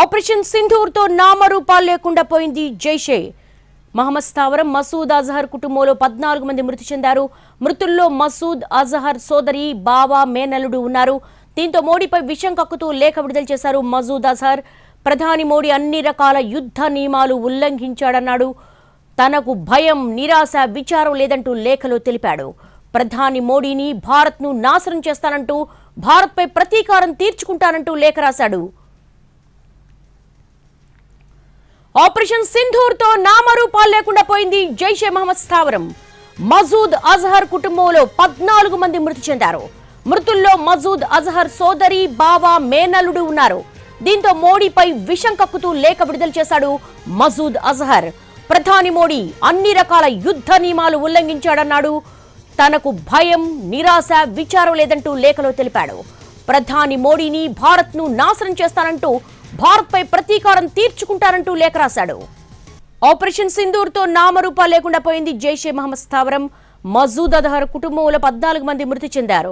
Operation సింధూర్తో నామరూపాలు లేకుండా పోయింది జైషే. మహమ్మద్ స్థావరం మసూద్ అజహర్ కుటుంబంలో పద్నాలుగు మంది మృతి చెందారు. మృతుల్లో మసూద్ అజహర్ సోదరి బావా మేనల్లుడు ఉన్నారు. దీంతో మోడీపై విషం కక్కుతూ లేఖ విడుదల చేశారు మసూద్ అజహర్. ప్రధాని మోడీ అన్ని రకాల యుద్ధ నియమాలు ఉల్లంఘించాడన్నాడు. తనకు భయం నిరాశ విచారం లేదంటూ లేఖలో తెలిపాడు. ప్రధాని మోడీని భారత్ను నాశనం చేస్తానంటూ భారత్పై ప్రతీకారం తీర్చుకుంటానంటూ లేఖ రాశాడు. ఆపరేషన్ సింధూర్తో నామరూపాలు లేకుండా పోయింది జైషే మహమ్మద్ స్థావరం. మజూద్ అజహర్ కుటుంబంలో పద్నాలుగు మంది మృతి చెందారు. మృతుల్లో మజూద్ అజహర్ సోదరి బావ మేనలుడు ఉన్నారు. దీంతో మోడీపై విషం కక్కుతూ లేఖ విడుదల చేశాడు మజూద్ అజహర్. ప్రధాని మోడీ అన్ని రకాల యుద్ధ నియమాలు ఉల్లంఘించాడన్నాడు. తనకు భయం నిరాశ విచారం లేదంటూ లేఖలో తెలిపాడు. ప్రధాని మోడీని భారత్ను నాశనం చేస్తానంటూ భారత్పై ప్రతీకారం తీర్చుకుంటారంటూ లేఖ రాశాడు. ఆపరేషన్ సింధూర్తో నామరూపాలు లేకుండా పోయింది జైషే మహమ్మద్ స్థావరం. మజూద్ అదహర్ కుటుంబంలో పద్నాలుగు మంది మృతి చెందారు.